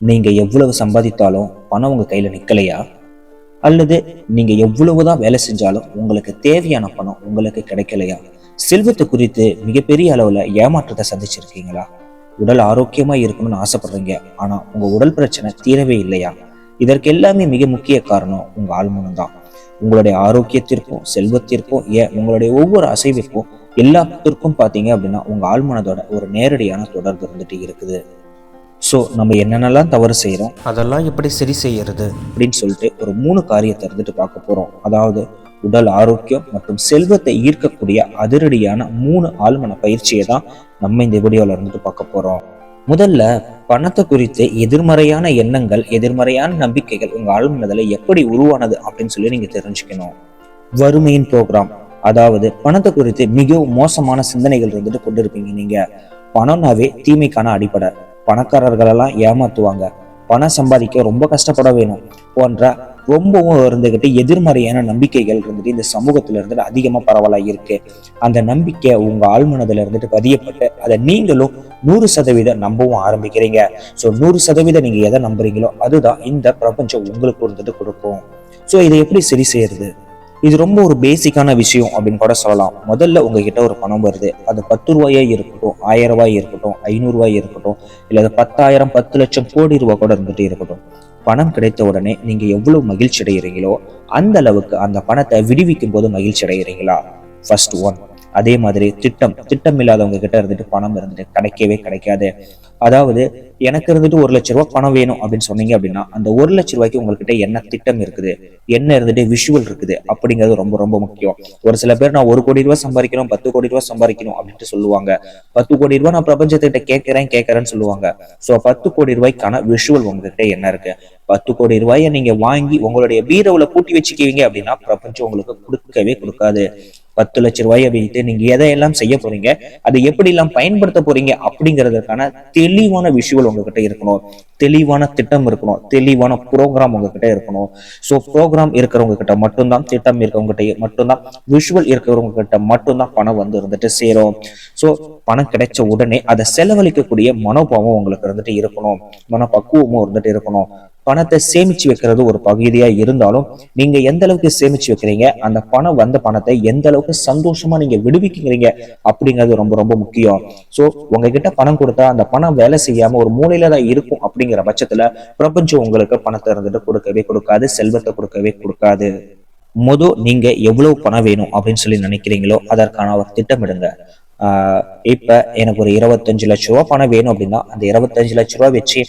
நீங்க எவ்வளவு சம்பாதித்தாலும் பணம் உங்க கையில நிக்கலையா? அல்லது நீங்க எவ்வளவுதான் வேலை செஞ்சாலும் உங்களுக்கு தேவையான பணம் உங்களுக்கு கிடைக்கலையா? செல்வத்தை குறித்து மிகப்பெரிய அளவுல ஏமாற்றத்தை சந்திச்சிருக்கீங்களா? உடல் ஆரோக்கியமா இருக்கணும்னு ஆசைப்படுறீங்க. ஆனா உங்க உடல் பிரச்சனை தீரவே இல்லையா? இதற்கு எல்லாமே மிக முக்கிய காரணம் உங்க ஆழ்மனம் தான் உங்களுடைய ஆரோக்கியத்திற்கும் செல்வத்திற்கும் ஏன் உங்களுடைய ஒவ்வொரு அசைவிற்கும் எல்லாத்திற்கும் பார்த்தீங்க அப்படின்னா உங்க ஆழ்மனதோட ஒரு நேரடியான தொடர்பு இருந்துட்டு இருக்குது. ஸோ நம்ம என்னென்னலாம் தவறு செய்கிறோம் அதெல்லாம் எப்படி சரி செய்யறது? அப்படின்னு சொல்லிட்டு ஒரு மூணு காரியத்தை இருந்துட்டு பார்க்க போறோம். அதாவது உடல் ஆரோக்கியம் மற்றும் செல்வத்தை ஈர்க்கக்கூடிய அதிரடியான மூணு ஆழ்மன பயிற்சியை தான் நம்ம இந்த வீடியோல இருந்துட்டு பார்க்க போறோம். முதல்ல பணத்தை குறித்து எதிர்மறையான எண்ணங்கள் எதிர்மறையான நம்பிக்கைகள் உங்க ஆழ்மனதில் எப்படி உருவானது அப்படின்னு சொல்லி நீங்க தெரிஞ்சுக்கணும். வறுமையின் ப்ரோக்ராம் அதாவது பணத்தை குறித்து மிகவும் மோசமான சிந்தனைகள் இருந்துட்டு கொண்டிருப்பீங்க நீங்க. பணம்னாவே தீமைக்கான அடிப்படை. பணக்காரர்களெல்லாம் ஏமாத்துவாங்க. பணம் சம்பாதிக்க ரொம்ப கஷ்டப்பட வேணும். போன்ற ரொம்பவும் இருந்துகிட்டு எதிர்மறையான நம்பிக்கைகள் இருந்துட்டு இந்த சமூகத்துல இருந்துட்டு அதிகமா பரவலா இருக்கு. அந்த நம்பிக்கை உங்க ஆழ்மனதுல இருந்துட்டு பதியப்பட்டு அதை நீங்களும் நூறு சதவீதம் நம்பவும் ஆரம்பிக்கிறீங்க. ஸோ நூறு சதவீதம் நீங்க எதை நம்புறீங்களோ அதுதான் இந்த பிரபஞ்சம் உங்களுக்கு இருந்துட்டு கொடுக்கும். ஸோ இதை எப்படி சரி செய்யறது? இது ரொம்ப ஒரு பேசிக்கான விஷயம் அப்படின்னு கூட சொல்லலாம். முதல்ல உங்ககிட்ட ஒரு பணம் வருது. அது பத்து ரூபாயா இருக்கட்டும் ஆயிரம் ரூபாய் இருக்கட்டும் ஐநூறுரூவாய் இருக்கட்டும் இல்லை அது பத்தாயிரம் பத்து லட்சம் கோடி ரூபாய் கூட இருந்துட்டு இருக்கட்டும். பணம் கிடைத்த உடனே நீங்க எவ்வளவு மகிழ்ச்சி அடைகிறீங்களோ அந்த அளவுக்கு அந்த பணத்தை விடுவிக்கும் போது மகிழ்ச்சி அடைகிறீங்களா ஃபர்ஸ்ட் ஒன் அதே மாதிரி திட்டம் திட்டம் இல்லாதவங்க கிட்ட இருந்துட்டு பணம் இருந்துட்டு கிடைக்கவே கிடைக்காது. அதாவது எனக்கு இருந்துட்டு ஒரு லட்ச ரூபாய் பணம் வேணும் அப்படின்னு சொன்னீங்க அப்படின்னா அந்த ஒரு லட்ச ரூபாய்க்கு உங்ககிட்ட என்ன திட்டம் இருக்குது? என்ன இருந்துட்டு விஷுவல் இருக்குது? அப்படிங்கிறது ரொம்ப ரொம்ப முக்கியம். ஒரு சில பேர் நான் ஒரு கோடி ரூபாய் சம்பாதிக்கணும் பத்து கோடி ரூபாய் சம்பாதிக்கணும் அப்படின்ட்டு சொல்லுவாங்க. பத்து கோடி ரூபாய் நான் பிரபஞ்சத்திட்ட கேட்கிறேன் கேட்கறேன்னு சொல்லுவாங்க. சோ பத்து கோடி ரூபாய்க்கான விஷுவல் உங்ககிட்ட என்ன இருக்கு? பத்து கோடி ரூபாயை நீங்க வாங்கி உங்களுடைய பீரோவில் பூட்டி வச்சுக்குவீங்க அப்படின்னா பிரபஞ்சம் உங்களுக்கு கொடுக்கவே கொடுக்காது. பத்து லட்ச ரூபாய் அப்படின்ட்டு நீங்க எதையெல்லாம் செய்ய போறீங்க அதை எப்படி எல்லாம் பயன்படுத்த போறீங்க அப்படிங்கிறதுக்கான தெளிவான விஷுவல் உங்ககிட்ட இருக்கணும். தெளிவான திட்டம் இருக்கணும். தெளிவான ப்ரோக்ராம் உங்ககிட்ட இருக்கணும். ஸோ ப்ரோக்ராம் இருக்கிறவங்க கிட்ட மட்டும்தான் திட்டம் இருக்கிறவங்க கிட்ட மட்டும்தான் விஷுவல் இருக்கிறவங்க கிட்ட மட்டும்தான் பணம் வந்து இருந்துட்டு சேரும். ஸோ பணம் கிடைச்ச உடனே அதை செலவழிக்கக்கூடிய மனோபாவம் உங்களுக்கு இருந்துட்டு இருக்கணும். மனப்பக்குவமும் இருந்துட்டு இருக்கணும். பணத்தை சேமிச்சு வைக்கிறது ஒரு பகுதியா இருந்தாலும் நீங்க எந்த அளவுக்கு சேமிச்சு வைக்கிறீங்க? அந்த பணம் வந்த பணத்தை எந்த அளவுக்கு சந்தோஷமா நீங்க விடுவிக்கிறீங்க அப்படிங்கிறது ரொம்ப ரொம்ப முக்கியம். சோ உங்ககிட்ட பணம் கொடுத்தா அந்த பணம் வேலை செய்யாம ஒரு மூலையில தான் இருக்கும் அப்படிங்கிற பட்சத்துல பிரபஞ்சம் உங்களுக்கு பணத்தை இருந்துட்டு கொடுக்கவே கொடுக்காது செல்வத்தை கொடுக்கவே கொடுக்காது. மொதல் நீங்க எவ்வளவு பணம் வேணும் அப்படின்னு சொல்லி நினைக்கிறீங்களோ அதற்கான ஒரு திட்டமிடுங்க. இப்ப எனக்கு ஒரு இருபத்தஞ்சு லட்ச ரூபா பணம் வேணும் அப்படின்னா அந்த இருபத்தஞ்சு லட்ச ரூபா வச்சு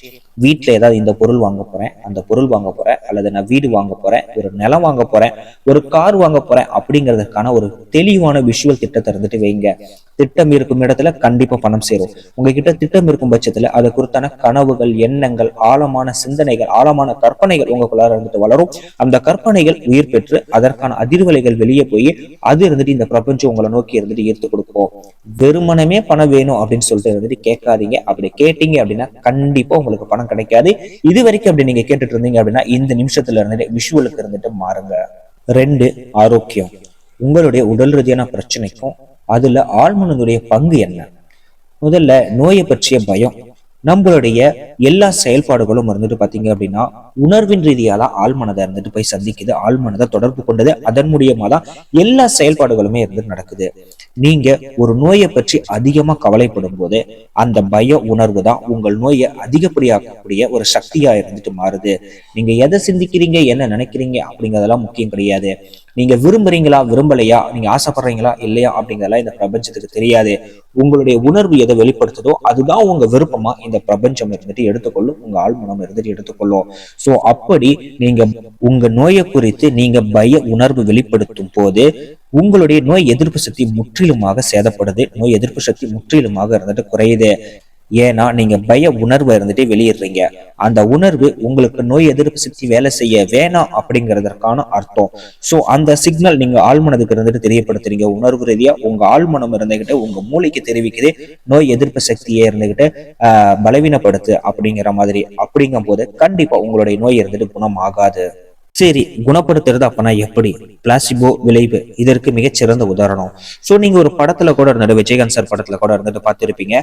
வீட்டுல ஏதாவது இந்த பொருள் வாங்க போறேன். அந்த பொருள் வாங்க போறேன். அல்லது நான் வீடு வாங்க போறேன். ஒரு நிலம் வாங்க போறேன். ஒரு கார் வாங்க போறேன் அப்படிங்கிறதுக்கான ஒரு தெளிவான விஷுவல் திட்டத்தை இருந்துட்டு வைங்க. திட்டம் இருக்கும் இடத்துல கண்டிப்பா பணம் சேரும். உங்ககிட்ட திட்டம் இருக்கும் பட்சத்துல அதை குறித்தான கனவுகள் எண்ணங்கள் ஆழமான சிந்தனைகள் ஆழமான கற்பனைகள் உங்களுக்குள்ளார இருந்துட்டு வளரும். அந்த கற்பனைகள் உயிர் பெற்று அதற்கான அதிர்வலைகள் வெளியே போய் அது இருந்துட்டு இந்த பிரபஞ்சம் உங்களை நோக்கி இருந்துட்டு ஈர்த்து கொடுக்கும். வெறுமனமே பணம் வேணும் அப்படின்னு சொல்லிட்டு இருந்துட்டு கேட்காதீங்க. அப்படி கேட்டீங்க அப்படின்னா கண்டிப்பா உங்களுக்கு பணம் கிடைக்காது. இது வரைக்கும் அப்படி நீங்க கேட்டுட்டு இருந்தீங்க அப்படின்னா இந்த நிமிஷத்துல இருந்துட்டு விஷுவலுக்கு இருந்துட்டு மாறுங்க. ரெண்டு ஆரோக்கியம். உங்களுடைய உடல் ரீதியான பிரச்சனைக்கும் அதுல ஆழ்மனதுடைய பங்கு என்ன? முதல்ல நோயை பற்றிய பயம். நம்மளுடைய எல்லா செயல்பாடுகளும் இருந்துட்டு பாத்தீங்க அப்படின்னா உணர்வின் ரீதியால ஆழ்மனதை இருந்துட்டு போய் சந்திக்குது ஆழ்மனதை தொடர்பு கொண்டது அதன் மூலியமா தான் எல்லா செயல்பாடுகளுமே இருந்துட்டு நடக்குது. நீங்க ஒரு நோயை பற்றி அதிகமா கவலைப்படும் போது அந்த பய உணர்வு தான் உங்கள் நோயை அதிகப்படியாக்கக்கூடிய ஒரு சக்தியா இருந்துட்டு மாறுது. நீங்க எதை சிந்திக்கிறீங்க என்ன நினைக்கிறீங்க அப்படிங்கறதெல்லாம் முக்கியம் கிடையாது. நீங்க விரும்புறீங்களா விரும்பலையா நீங்க ஆசைப்படுறீங்களா இல்லையா அப்படிங்கறதெல்லாம் இந்த பிரபஞ்சத்துக்கு தெரியாது. உங்களுடைய உணர்வு எதை வெளிப்படுத்துதோ அதுதான் உங்க விருப்பமா இந்த பிரபஞ்சம் இருந்துட்டு எடுத்துக்கொள்ளும் உங்க ஆழ்மனம் இருந்துட்டு எடுத்துக்கொள்ளும். சோ அப்படி நீங்க உங்க நோயை குறித்து நீங்க பய உணர்வு வெளிப்படுத்தும் போது உங்களுடைய நோய் எதிர்ப்பு சக்தி முற்றிலுமாக சேதப்படுது நோய் எதிர்ப்பு சக்தி முற்றிலுமாக இருந்துட்டு குறையுது. ஏன்னா நீங்க பய உணர்வை இருந்துட்டு வெளியிடுறீங்க. அந்த உணர்வு உங்களுக்கு நோய் எதிர்ப்பு சக்தி வேலை செய்ய வேணாம் அப்படிங்கிறதற்கான அர்த்தம். சோ அந்த சிக்னல் நீங்க ஆழ்மனதுக்கு இருந்துட்டு தெரியப்படுத்துறீங்க. உணர்வு ரீதியா உங்க ஆழ்மனம் இருந்துகிட்டு உங்க மூளைக்கு தெரிவிக்குது. நோய் எதிர்ப்பு சக்தியை இருந்துகிட்டு ஆஹ் பலவீனப்படுத்து அப்படிங்கிற மாதிரி. அப்படிங்கும் போது கண்டிப்பா உங்களுடைய நோய் இருந்துட்டு குணம் ஆகாது சரி குணப்படுத்துறது அப்பனா எப்படி? பிளாசிபோ விளைவு. இதற்கு மிகச்சிறந்த உதாரணம். ஸோ நீங்கள் ஒரு படத்தில் கூட இருந்துட்டு விஜயகாந்த் சார் படத்தில் கூட இருந்துட்டு பார்த்துருப்பீங்க.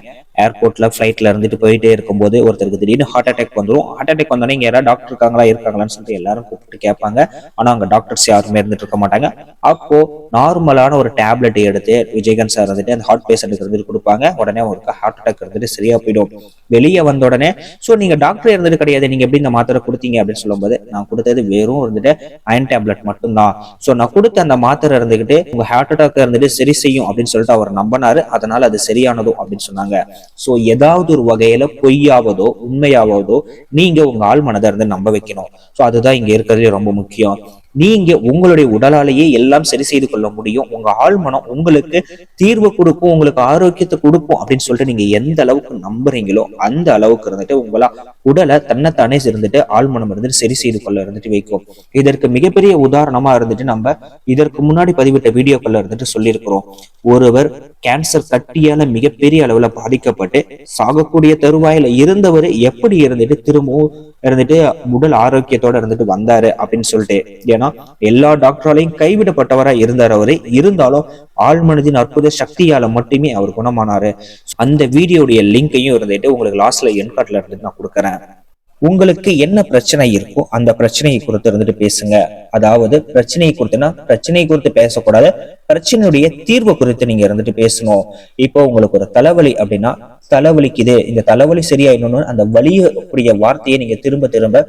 ஏர்போர்ட்டில் ஃப்ளைட்டில் இருந்துட்டு போயிட்டே இருக்கும்போது ஒருத்தருக்கு திடீர்னு ஹார்ட் அட்டாக் வந்துரும். ஹார்ட் அட்டாக் வந்தோடனே இங்கே யாராவது டாக்டர் இருக்காங்களா இருக்காங்களான்னு சொல்லிட்டு எல்லாரும் கூப்பிட்டு கேட்பாங்க. ஆனால் அங்கே டாக்டர்ஸ் யாருமே இருந்துட்டு இருக்க மாட்டாங்க. அப்போ நார்மலான ஒரு டேப்லெட் எடுத்து விஜயகாந்த் சார் வந்துட்டு அந்த ஹார்ட் பேஷண்ட்டுக்கு இருந்துட்டு கொடுப்பாங்க. உடனே அவருக்கு ஹார்ட் அட்டாக் இருந்துட்டு சரியா போயிடும். வெளியே வந்த உடனே ஸோ நீங்கள் டாக்டர் இருந்துட்டு கிடையாது. நீங்கள் எப்படி இந்த மாத்திரை கொடுத்தீங்க அப்படின்னு சொல்லும்போது நான் கொடுத்தது வெறும் இருந்துட்டு அயன் டேப்லெட் மட்டும்தான். ஸோ நான் கொடுத்த அந்த மாத்திரை இருந்துகிட்டு உங்க ஹார்ட் அட்டாக் இருந்துட்டு சரி செய்யும் அப்படின்னு சொல்லிட்டு அவர் நம்பினாரு. அதனால அது சரியானதோ அப்படின்னு சொன்னாங்க. ஸோ ஏதாவது ஒரு வகையில பொய்யாவதோ உண்மையாவதோ நீங்க உங்க ஆள் மனதை இருந்து நம்ப வைக்கணும். ஸோ அதுதான் இங்க இருக்கிறதுலே ரொம்ப முக்கியம். நீங்க உங்களுடைய உடலாலேயே எல்லாம் சரி செய்து கொள்ள முடியும். உங்க ஆழ்மனம் உங்களுக்கு தீர்வு கொடுக்கும் உங்களுக்கு ஆரோக்கியத்தை கொடுக்கும் அப்படின்னு சொல்லிட்டு நீங்க எந்த அளவுக்கு நம்புறீங்களோ அந்த அளவுக்கு இருந்துட்டு உங்களா உடலை தன்னைத்தானே இருந்துட்டு ஆழ்மனம் இருந்துட்டு சரி செய்து கொள்ள இருந்துட்டு வைக்கும். இதற்கு மிகப்பெரிய உதாரணமா இருந்துட்டு நம்ம இதற்கு முன்னாடி பதிவிட்ட வீடியோக்கள்ல இருந்துட்டு சொல்லியிருக்கிறோம். ஒருவர் கேன்சர் கட்டியால மிகப்பெரிய அளவுல பாதிக்கப்பட்டு சாகக்கூடிய தருவாயில இருந்தவர் எப்படி இருந்துட்டு திரும்பவும் இருந்துட்டு உடல் ஆரோக்கியத்தோட இருந்துட்டு வந்தாரு அப்படின்னு சொல்லிட்டு. ஏன்னா எல்லா டாக்டராலையும் கைவிடப்பட்டவரா இருந்தார் அவரு. இருந்தாலும் ஆழ்மனதின் அற்புத சக்தியால மட்டுமே அவர் குணமானாரு. அந்த வீடியோடைய லிங்கையும் இருந்துட்டு உங்களுக்கு லாஸ்ட்ல என் கார்ட்ல இருந்துட்டு நான் கொடுக்குறேன். உங்களுக்கு என்ன பிரச்சனை இருக்கோ அந்த பிரச்சனையை குறித்து இருந்துட்டு பேசுங்க. அதாவது பிரச்சனையை குறித்துனா பிரச்சனையை குறித்து பேசக்கூடாது. பிரச்சனையுடைய தீர்வு குறித்து நீங்க இருந்துட்டு பேசணும். இப்போ உங்களுக்கு ஒரு தலைவலி அப்படின்னா தலைவலிக்குது. இந்த தலைவலி சரியாயிடணும்னு அந்த வலியுடைய வார்த்தையை நீங்க திரும்ப திரும்ப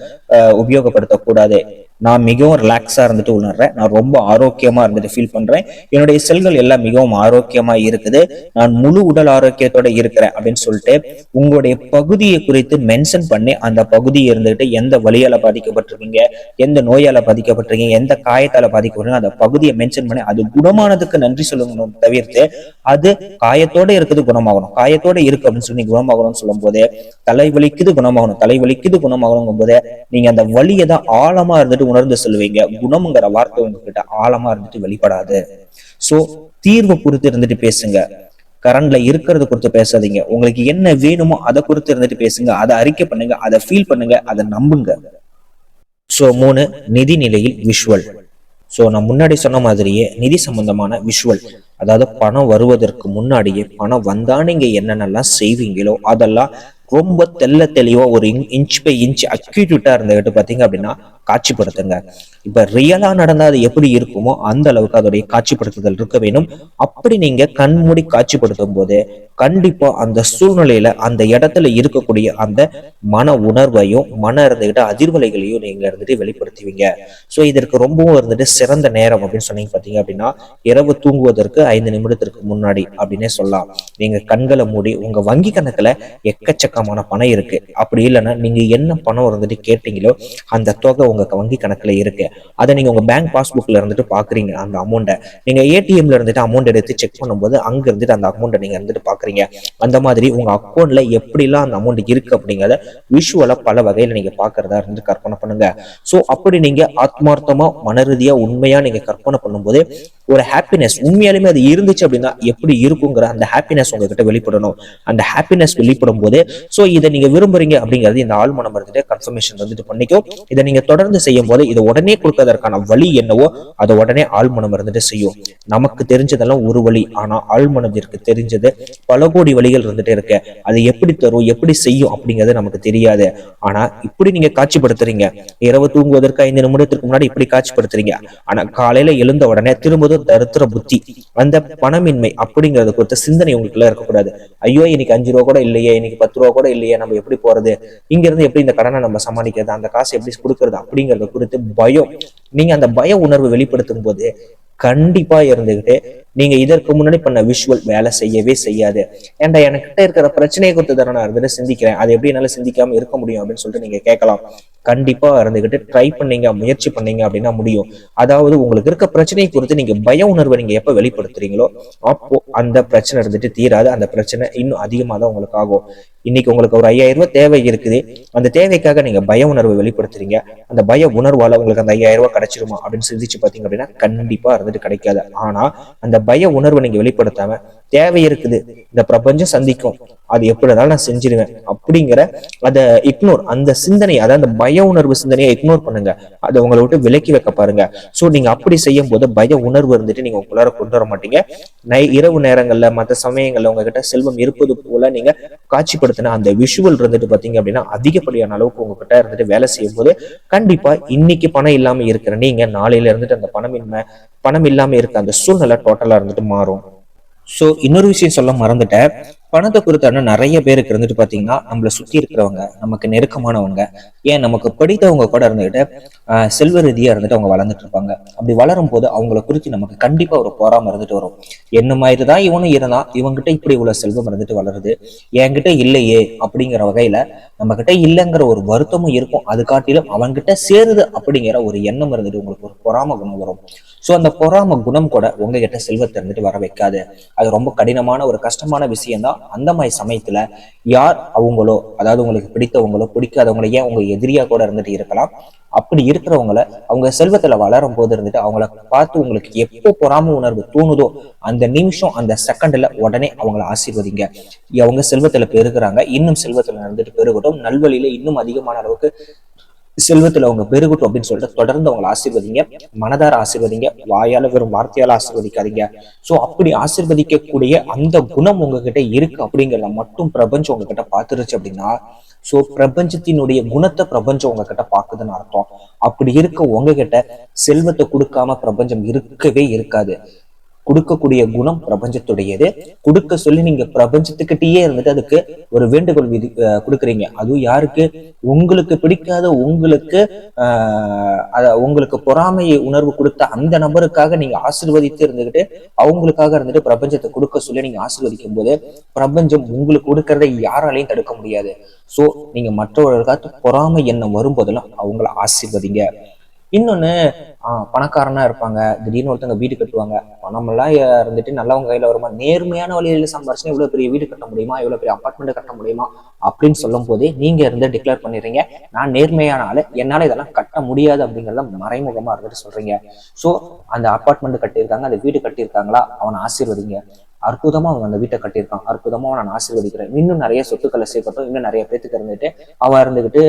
உபயோகப்படுத்தக்கூடாது. நான் மிகவும் ரிலாக்ஸா இருந்துட்டு உணர்றேன். நான் ரொம்ப ஆரோக்கியமா இருந்துட்டு ஃபீல் பண்றேன். என்னுடைய செல்கள் எல்லாம் மிகவும் ஆரோக்கியமா இருக்குது. நான் முழு உடல் ஆரோக்கியத்தோட இருக்கிறேன் அப்படின்னு சொல்லிட்டு உங்களுடைய பகுதியை குறித்து மென்ஷன் பண்ணி அந்த பகுதியை இருந்துகிட்டு எந்த வலியால பாதிக்கப்பட்டிருக்கீங்க எந்த நோயால பாதிக்கப்பட்டிருக்கீங்க எந்த காயத்தால பாதிக்கப்பட்டிருக்கீங்க அந்த பகுதியை மென்ஷன் பண்ணி அது குணமானதுக்கு நன்றி சொல்லணும் தவிர்த்து அது காயத்தோட இருக்குது குணமாகணும். காயத்தோட இருக்கு அப்படின்னு சொல்லி குணமாகணும்னு சொல்லும் போது தலைவலிக்குது குணமாகணும். தலைவலிக்குது குணமாகணுங்கும் போது நீங்க அந்த வலியை தான் ஆழமா இருந்துட்டு உணர்ந்து சொல்லுவீங்க. குணம்ங்கிற வார்த்தை உங்ககிட்ட ஆழமா இருந்துட்டு வெளிப்படாது. சோ தீர்வு குறித்து இருந்துட்டு பேசுங்க. கரண்ட்ல இருக்கிறது குறித்து பேசாதீங்க. உங்களுக்கு என்ன வேணுமோ அதை குறித்து இருந்துட்டு பேசுங்க. அதை அறிக்கை பண்ணுங்க. அதை ஃபீல் பண்ணுங்க. அதை நம்புங்க. சோ மூணு நிதி நிலையில் விஷுவல் சோ நான் முன்னாடி சொன்ன மாதிரியே நிதி சம்பந்தமான விஷுவல் அதாவது பணம் வருவதற்கு முன்னாடியே பணம் வந்தா நீங்க என்னென்னலாம் செய்வீங்களோ அதெல்லாம் ரொம்ப தெள்ள தெளிவா ஒரு இன்ச் பை இன்ச் அக்யூட்டா இருந்துகிட்டு பாத்தீங்க அப்படின்னா காட்சிப்படுத்துங்க. இப்ப ரியலா நடந்தா அது எப்படி இருக்குமோ அந்த அளவுக்கு அதோடைய காட்சிப்படுத்துதல் இருக்க வேணும். அப்படி நீங்க கண்மூடி காட்சிப்படுத்தும் போது கண்டிப்பா அந்த சூழ்நிலையில அந்த இடத்துல இருக்கக்கூடிய அந்த மன உணர்வையும் மன இருந்துகிட்ட அதிர்வலைகளையும் நீங்க இருந்துட்டு வெளிப்படுத்துவீங்க. சோ இதற்கு ரொம்பவும் இருந்துட்டு சிறந்த நேரம் அப்படின்னு சொன்னீங்க பாத்தீங்க அப்படின்னா இரவு தூங்குவதற்கு ஐந்து நிமிடத்திற்கு முன்னாடி அப்படின்னே சொல்லலாம். நீங்க கண்களை மூடி உங்க வங்கி கணக்குல எக்கச்சக்கமான பணம் இருக்கு. அப்படி இல்லைன்னா நீங்க என்ன பணம் இருந்துட்டு கேட்டீங்களோ அந்த தொகை உங்க வங்கி கணக்குல இருக்கு. அதை நீங்க உங்க பேங்க் பாஸ்புக்ல இருந்துட்டு பாக்குறீங்க அந்த அமௌண்ட்டை நீங்க ஏடிஎம்ல இருந்துட்டு அமௌண்ட் எடுத்து செக் பண்ணும்போது அங்க இருந்துட்டு அந்த அமௌண்ட்டை நீங்க இருந்துட்டு பாக்குறீங்க. அந்த மாதிரி உங்க அக்கௌண்ட்ல எப்படிலாம் அந்த அமௌண்ட் இருக்கு அப்படிங்கிறத விஷுவலா பல வகையில நீங்க பாக்குறதா இருந்து கற்பனை பண்ணுங்க. சோ அப்படி நீங்க ஆத்மார்த்தமா மனரீதியா உண்மையா நீங்க கற்பனை பண்ணும்போது ஒரு ஹாப்பினஸ் உண்மையாலுமே அது இருந்துச்சு அப்படின்னா எப்படி இருக்குங்கிற அந்த ஹாப்பினஸ் உங்ககிட்ட வெளிப்படணும். அந்த ஹாப்பினஸ் வெளிப்படும் போது ஸோ இதை நீங்க விரும்புறீங்க அப்படிங்கிறது இந்த ஆழ்மனம் இருந்துட்டு கன்ஃபர்மேஷன் வந்துட்டு பண்ணிக்கோ இதை நீங்க தொடர்ந்து செய்யும் போது இதை உடனே கொடுக்கறதற்கான வழி என்னவோ அதை உடனே ஆழ்மனம் இருந்துட்டு செய்யும். நமக்கு தெரிஞ்சதெல்லாம் ஒரு வழி ஆனா ஆழ்மனதிற்கு தெரிஞ்சது பல கோடி வழிகள் இருந்துட்டு இருக்கு. அது எப்படி தரும் எப்படி செய்யும் அப்படிங்கிறது நமக்கு தெரியாது. ஆனா இப்படி நீங்க காட்சிப்படுத்துறீங்க. இரவு தூங்குவதற்கு ஐந்து நிமிடத்திற்கு முன்னாடி இப்படி காட்சிப்படுத்துறீங்க. ஆனா காலையில எழுந்த உடனே திரும்பவும் தருத்திர புத்தி. அந்த பணமின்மை அப்படிங்கறது குறித்த சிந்தனை உங்களுக்குள்ள இருக்கக்கூடாது. ஐயோ இன்னைக்கு அஞ்சு ரூபா கூட இல்லையே இன்னைக்கு பத்து ரூபா கூட இல்லையே நம்ம எப்படி போறது? இங்க இருந்து எப்படி இந்த கடனை நம்ம சமாளிக்கிறது? அந்த காசு எப்படி கொடுக்கறது? அப்படிங்கறத குறித்து பயம். நீங்க அந்த பய உணர்வு வெளிப்படுத்தும் போது கண்டிப்பா இருந்துகிட்டு நீங்க இதற்கு முன்னாடி பண்ண விஷுவல் வேலை செய்யவே செய்யாது. ஏன்டா என்கிட்ட இருக்கிற பிரச்சனையை குறித்து தானே நான் இருந்துட்டு சிந்திக்கிறேன். அது எப்படி என்னால சிந்திக்காம இருக்க முடியும் அப்படின்னு சொல்லிட்டு நீங்க கேட்கலாம். கண்டிப்பா இருந்துகிட்டு ட்ரை பண்ணீங்க முயற்சி பண்ணீங்க அப்படின்னா முடியும். அதாவது உங்களுக்கு இருக்க பிரச்சனையை குறித்து நீங்க பய உணர்வை நீங்க எப்ப வெளிப்படுத்துறீங்களோ அப்போ அந்த பிரச்சனை இருந்துட்டு தீராது. அந்த பிரச்சனை இன்னும் அதிகமா தான் உங்களுக்கு ஆகும். இன்னைக்கு உங்களுக்கு ஒரு ஐயாயிரம் ரூபாய் தேவை இருக்குது. அந்த தேவைக்காக நீங்க பய உணர்வை வெளிப்படுத்துறீங்க. அந்த பய உணர்வால உங்களுக்கு அந்த ஐயாயிரம் ரூபாய் கிடைச்சிருமா அப்படின்னு சிந்திச்சு பாத்தீங்க அப்படின்னா கண்டிப்பா இருந்துட்டு கிடைக்காது. ஆனா அந்த பய உணர்வை நீங்க வெளிப்படுத்தாம தேவை இருக்குது. இந்த பிரபஞ்சம் சந்திக்கும். அது எப்படி இருந்தாலும் நான் செஞ்சிருவேன் அப்படிங்கிற அதை இக்னோர் அந்த சிந்தனை அதாவது அந்த பய உணர்வு சிந்தனையை இக்னோர் பண்ணுங்க. அதை உங்களை விட்டு விலக்கி வைக்க பாருங்க. ஸோ நீங்க அப்படி செய்யும் போது பய உணர்வு இருந்துட்டு நீங்க உங்களால கொண்டு வர மாட்டீங்க. நை இரவு நேரங்கள்ல மற்ற சமயங்கள்ல உங்ககிட்ட செல்வம் இருப்பது போல நீங்க காட்சிப்படுத்தின அந்த விஷுவல் இருந்துட்டு பாத்தீங்க அப்படின்னா அதிகப்படியான அளவுக்கு உங்ககிட்ட இருந்துட்டு வேலை செய்யும் போது கண்டிப்பா இன்னைக்கு பணம் இல்லாம இருக்கிற நீங்க நாளையில இருந்துட்டு அந்த பணமின்மை பணம் இல்லாம இருக்க அந்த சூழ்நிலை டோட்டலா இருந்துட்டு மாறும். ஸோ இன்னொரு விஷயம் சொல்ல மறந்துட்டேன். பணத்தை குறித்தான நிறைய பேருக்கு இருந்துட்டு பாத்தீங்கன்னா நம்மள சுத்தி இருக்கிறவங்க நமக்கு நெருக்கமானவங்க ஏன் நமக்கு பிடித்தவங்க கூட இருந்துகிட்டு செல்வ ரீதியா இருந்துட்டு அவங்க வளர்ந்துட்டு இருப்பாங்க. அப்படி வளரும் போது அவங்கள குறித்து நமக்கு கண்டிப்பா ஒரு போராம இருந்துட்டு வரும். என்ன மாதிரி தான் இவனும் இருந்தான் இவங்ககிட்ட இப்படி இவ்வளவு செல்வம் இருந்துட்டு வளருது என்கிட்ட இல்லையே அப்படிங்கிற வகையில நம்ம கிட்ட இல்லைங்கிற ஒரு வருத்தமும் இருக்கும். அது காட்டிலும் அவன்கிட்ட சேருது அப்படிங்கிற ஒரு எண்ணம் இருந்துட்டு உங்களுக்கு பொறாம குணம் வரும். சோ அந்த பொறாம குணம் கூட உங்ககிட்ட செல்வத்தை இருந்துட்டு வர வைக்காது. அது ரொம்ப கடினமான ஒரு கஷ்டமான விஷயம்தான். அந்த மாதிரி சமயத்துல யார் அவங்களோ அதாவது உங்களுக்கு பிடித்தவங்களோ பிடிக்காதவங்களோ ஏன் உங்க எதிரியா கூட இருந்துட்டு இருக்கலாம். அப்படி இருக்கிறவங்கள அவங்க செல்வத்துல வளரும் போது இருந்துட்டு அவங்கள பார்த்து உங்களுக்கு எப்போ பொறாம உணர்வு தோணுதோ அந்த நிமிஷம் அந்த செகண்ட்ல உடனே அவங்கள ஆசீர்வதிங்க. அவங்க செல்வத்துல பெருகிறாங்க. இன்னும் செல்வத்துல இருந்துட்டு பெருகட்டும். நல்வழியில இன்னும் அதிகமான அளவுக்கு செல்வத்தில் அவங்க பெருகட்டும் அப்படின்னு சொல்லிட்டு தொடர்ந்து அவங்களை ஆசீர்வதிங்க. மனதார ஆசீர்வதிங்க. வாயால வெறும் வார்த்தையால ஆசீர்வதிக்காதீங்க. சோ அப்படி ஆசீர்வதிக்கக்கூடிய அந்த குணம் உங்ககிட்ட இருக்கு அப்படிங்கிறத மட்டும் பிரபஞ்சம் உங்ககிட்ட பார்த்துருச்சு அப்படின்னா ஸோ பிரபஞ்சத்தினுடைய குணத்தை பிரபஞ்சம் உங்ககிட்ட பாக்குதுன்னு அர்த்தம். அப்படி இருக்க உங்ககிட்ட செல்வத்தை கொடுக்காம பிரபஞ்சம் இருக்கவே இருக்காது. கொடுக்கக்கூடிய குணம் பிரபஞ்சத்துடையது. கொடுக்க சொல்லி நீங்க பிரபஞ்சத்துக்கிட்டேயே இருந்துட்டு அதுக்கு ஒரு வேண்டுகோள் விதி கொடுக்குறீங்க. அதுவும் யாருக்கு? உங்களுக்கு பிடிக்காத உங்களுக்கு ஆஹ் அத உங்களுக்கு பொறாமை உணர்வு கொடுத்த அந்த நபருக்காக நீங்க ஆசிர்வதித்து இருந்துகிட்டு அவங்களுக்காக இருந்துட்டு பிரபஞ்சத்தை கொடுக்க சொல்லி நீங்க ஆசிர்வதிக்கும் போது பிரபஞ்சம் உங்களுக்கு கொடுக்கறதை யாராலையும் தடுக்க முடியாது. சோ நீங்க மற்றவர்களுக்காக பொறாமை எண்ணம் வரும்போதெல்லாம் அவங்கள ஆசீர்வதிங்க. இன்னொன்னு பணக்காரனா இருப்பாங்க. திடீர்னு ஒருத்தவங்க வீடு கட்டுவாங்க. பணமெல்லாம் இருந்துட்டு நல்லவங்க கையில வருமா? நேர்மையான வழியில சம்பாரிச்சுன்னா இவ்வளவு பெரிய வீடு கட்ட முடியுமா? இவ்வளவு பெரிய அபார்ட்மெண்ட் கட்ட முடியுமா? அப்படின்னு சொல்லும் போதே நீங்க இருந்து டிக்ளேர் பண்ணிடுறீங்க. நான் நேர்மையான ஆளு. என்னால இதெல்லாம் கட்ட முடியாது அப்படிங்கறத மறைமுகமா இருந்துட்டு சொல்றீங்க. சோ அந்த அப்பார்ட்மெண்ட் கட்டியிருக்காங்க அந்த வீடு கட்டியிருக்காங்களா? அவனை ஆசீர்வதிங்க. அற்புதமா அவன் அந்த வீட்டை கட்டியிருக்கான். அற்புதமா அவனை நான் ஆசீர்வதிக்கிறேன். இன்னும் நிறைய சொத்துக்களை சேர்க்கட்டும். இன்னும் நிறைய பேத்துக்கு இருந்துட்டு அவன் இருந்துகிட்டு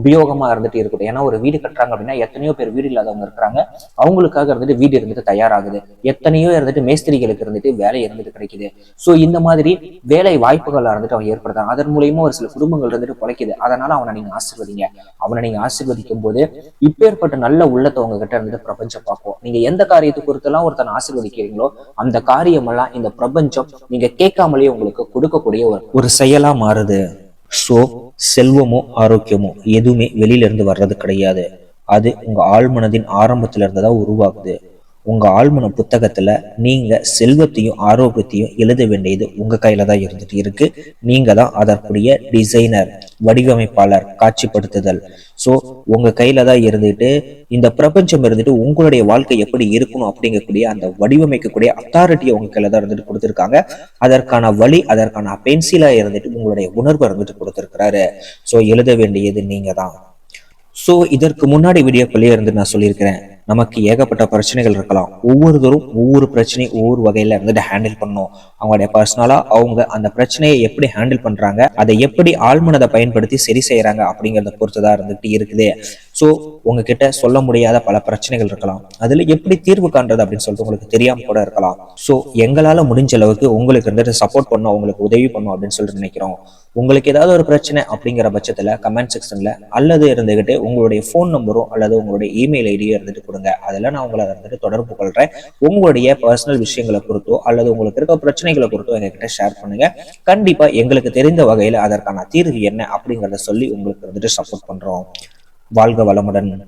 உபயோகமா இருந்துட்டு இருக்கட்டும். ஏன்னா ஒரு வீடு கட்டுறாங்க அப்படின்னா எத்தனையோ பேர் வீடு இல்லாதவங்க இருக்கிறாங்க. அவங்களுக்காக இருந்துட்டு வீடு இருந்துட்டு தயாராகுது. எத்தனையோ இருந்துட்டு மேஸ்திரிகளுக்கு இருந்துட்டு வேலை இருந்துட்டு கிடைக்குது. சோ இந்த மாதிரி வேலை வாய்ப்புகள் இருந்துட்டு அவன் ஏற்படுத்தான் அதன் மூலியமா ஒரு சில குடும்பங்கள் இருந்துட்டு பிழைக்குது. அதனால அவனை நீங்க ஆசீர்வதிங்க. அவனை நீங்க ஆசீர்வதிக்கும் போது இப்பேற்பட்ட நல்ல உள்ளத்தை உங்ககிட்ட இருந்துட்டு பிரபஞ்சம் பார்ப்போம் நீங்க எந்த காரியத்தை பொறுத்தெல்லாம் ஒருத்தனை ஆசீர்வதிக்கிறீங்களோ அந்த காரியமெல்லாம் இந்த பிரபஞ்சம் நீங்க கேட்காமலேயே உங்களுக்கு கொடுக்கக்கூடிய ஒரு ஒரு செயலா மாறுது. சோ செல்வமோ ஆரோக்கியமோ எதுவுமே வெளியில இருந்து வர்றது கிடையாது. அது உங்க ஆழ்மனதின் ஆரம்பத்துல இருந்து தான் உருவாகுது. உங்க ஆழ்மன புத்தகத்துல நீங்க செல்வத்தையும் ஆரோக்கியத்தையும் எழுத வேண்டியது உங்க கையில தான் இருந்துட்டு இருக்கு. நீங்க தான் அதற்குரிய டிசைனர் வடிவமைப்பாளர் காட்சிப்படுத்துதல். சோ உங்க கையில தான் இருந்துட்டு இந்த பிரபஞ்சம் இருந்துட்டு உங்களுடைய வாழ்க்கை எப்படி இருக்கணும் அப்படிங்கக்கூடிய அந்த வடிவமைக்கக்கூடிய அத்தாரிட்டியை உங்க கையில தான் இருந்துட்டு கொடுத்துருக்காங்க. அதற்கான வழி அதற்கான பென்சிலா இருந்துட்டு உங்களுடைய உணர்வு இருந்துட்டு கொடுத்துருக்கிறாரு. சோ எழுத வேண்டியது நீங்க தான். சோ இதற்கு முன்னாடி வீடியோக்குள்ளேயே இருந்து நான் சொல்லியிருக்கிறேன். நமக்கு ஏகப்பட்ட பிரச்சனைகள் இருக்கலாம். ஒவ்வொருத்தரும் ஒவ்வொரு பிரச்சனையும் ஒவ்வொரு வகையில இருந்துட்டு ஹேண்டில் பண்ணணும். அவங்களுடைய பர்சனலா அவங்க அந்த பிரச்சனையை எப்படி ஹேண்டில் பண்றாங்க அதை எப்படி ஆழ்மனதை பயன்படுத்தி சரி செய்யறாங்க அப்படிங்கறத பொறுத்துதான் இருந்துட்டு இருக்குது. ஸோ உங்ககிட்ட சொல்ல முடியாத பல பிரச்சனைகள் இருக்கலாம். அதில் எப்படி தீர்வு காண்றது அப்படின்னு சொல்லிட்டு உங்களுக்கு தெரியாம கூட இருக்கலாம். ஸோ எங்களால் முடிஞ்ச அளவுக்கு உங்களுக்கு இருந்துட்டு சப்போர்ட் பண்ணோம் உங்களுக்கு உதவி பண்ணும் அப்படின்னு சொல்லிட்டு நினைக்கிறோம். உங்களுக்கு ஏதாவது ஒரு பிரச்சனை அப்படிங்கிற பட்சத்தில் கமெண்ட் செக்ஷனில் அல்லது இருந்துகிட்டு உங்களுடைய ஃபோன் நம்பரும் அல்லது உங்களுடைய இமெயில் ஐடியோ இருந்துட்டு கொடுங்க. அதில் நான் உங்களை இருந்துட்டு தொடர்பு கொள்கிறேன் உங்களுடைய பர்சனல் விஷயங்களை பொறுத்தோ அல்லது உங்களுக்கு இருக்க பிரச்சனைகளை பொறுத்தோ எங்ககிட்ட ஷேர் பண்ணுங்க. கண்டிப்பாக எங்களுக்கு தெரிந்த வகையில் அதற்கான தீர்வு என்ன அப்படிங்கிறத சொல்லி உங்களுக்கு வந்துட்டு சப்போர்ட் பண்ணுறோம் வாழ்க வளமுடன்.